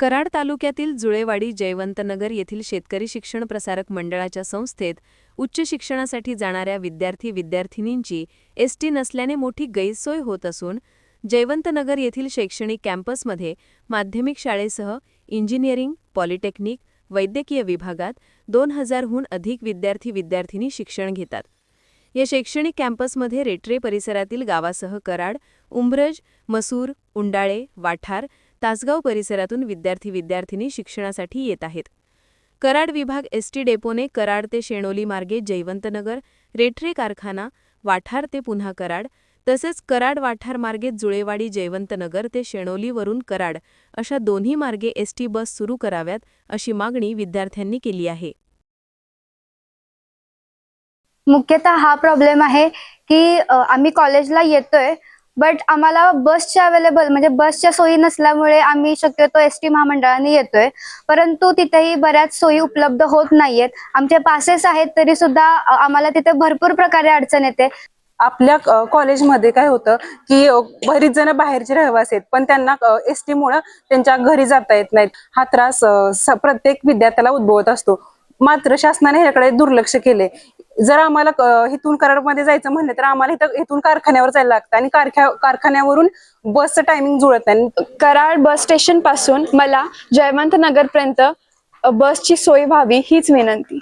कराड तालुक्यातील जुळेवाडी जयवंतनगर येथील शेतकरी शिक्षण प्रसारक मंडळाच्या संस्थेत उच्च शिक्षणासाठी जाणाऱ्या विद्यार्थी विद्यार्थिनींची एसटी नसल्याने मोठी गैरसोय होत असून जयवंतनगर येथील शैक्षणिक कॅम्पसमध्ये माध्यमिक शाळेसह इंजिनिअरिंग पॉलिटेक्निक वैद्यकीय विभागात दोन हजारहून अधिक विद्यार्थी विद्यार्थिनी शिक्षण घेतात. या शैक्षणिक कॅम्पसमध्ये रेट्रे परिसरातील गावासह कराड उंब्रज मसूर उंडाळे वाठार तासगाव परिसरातून विद्यार्थी विद्यार्थिनी शिक्षणासाठी येत आहेत. कराड विभाग एसटी डेपोने कराड ते शेणोली मार्गे जयवंतनगर रेठरे कारखाना वाठार ते पुन्हा कराड तसेच कराड वाठार मार्गे जुळेवाडी जयवंतनगर ते शेणोलीवरून कराड अशा दोन्ही मार्गे एसटी बस सुरू कराव्यात अशी मागणी विद्यार्थ्यांनी केली आहे. मुख्यतः हा प्रॉब्लेम आहे की आम्ही कॉलेजला येतोय बट आम्हाला बसच्या अवेलेबल म्हणजे बसच्या सोयी नसल्यामुळे आम्ही शक्यतो एस टी महामंडळाने येतोय. परंतु तिथेही बऱ्याच सोयी उपलब्ध होत नाहीयेत. आमचे पासेस आहेत तरी सुद्धा आम्हाला तिथे भरपूर प्रकारे अडचण येते. आपल्या कॉलेजमध्ये काय होतं की बरीच जण बाहेरचे रहिवासी आहेत. पण त्यांना एस मुळे त्यांच्या घरी जाता येत नाहीत. हा त्रास प्रत्येक विद्यार्थ्याला उद्भवत असतो. मात्र शासनाने ह्याकडे दुर्लक्ष केले जर आम्हाला अ, इथून कराडमध्ये जायचं म्हणलं तर आम्हाला इथं इथून कारखान्यावर जायला लागतं आणि कारख्या कारखान्यावरून बसचं टायमिंग जुळत नाही. कराड बस स्टेशनपासून मला जयवंत नगरपर्यंत बसची सोय व्हावी हीच विनंती.